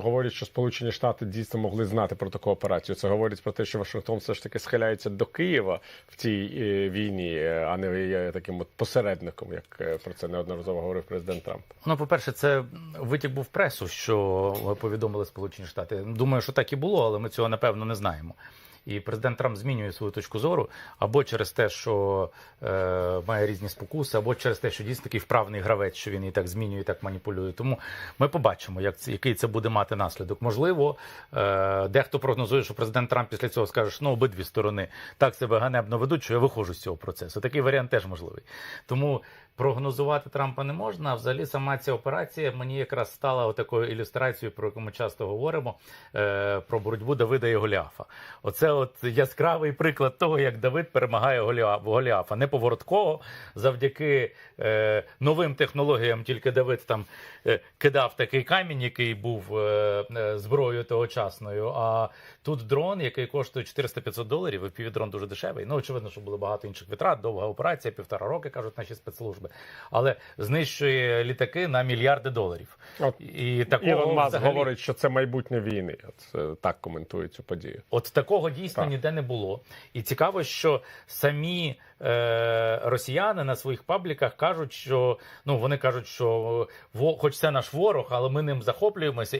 Говорять, що Сполучені Штати дійсно могли знати про таку операцію. Це говорить про те, що Вашингтон все ж таки схиляється до Києва в цій е, війні, а не є таким от посередником, як е, про це неодноразово говорив президент Трамп. Ну, по-перше, це витік був пресу, що повідомили Сполучені Штати. Думаю, що так і було, але ми цього напевно не знаємо. І президент Трамп змінює свою точку зору або через те, що е, має різні спокуси, або через те, що дійсно такий вправний гравець, що він і так змінює, і так маніпулює. Тому ми побачимо, як який це буде мати наслідок. Можливо, е, дехто прогнозує, що президент Трамп після цього скаже, що ну обидві сторони так себе ганебно ведуть, що я виходжу з цього процесу. Такий варіант теж можливий. Тому прогнозувати Трампа не можна. Взагалі сама ця операція мені якраз стала такою ілюстрацією, про яку ми часто говоримо, е, про боротьбу Давида і Голіафа. Оце от яскравий приклад того, як Давид перемагає Голіафа. Не поворотково, завдяки е, новим технологіям, тільки Давид там е, кидав такий камінь, який був е, е, зброєю тогочасною. А тут дрон, який коштує 400-500 доларів, і півдрон дуже дешевий. Ну, очевидно, що було багато інших витрат, довга операція, півтора роки, кажуть наші спецслужби. Але знищує літаки на мільярди доларів. От І такого Ілон Маск взагалі- говорить, що це майбутнє війни. От е, так коментує цю подію. От такого дійсно Так. ніде не було. І цікаво, що самі е, росіяни на своїх пабліках кажуть, що ну вони кажуть, що во, хоч це наш ворог, але ми ним захоплюємося.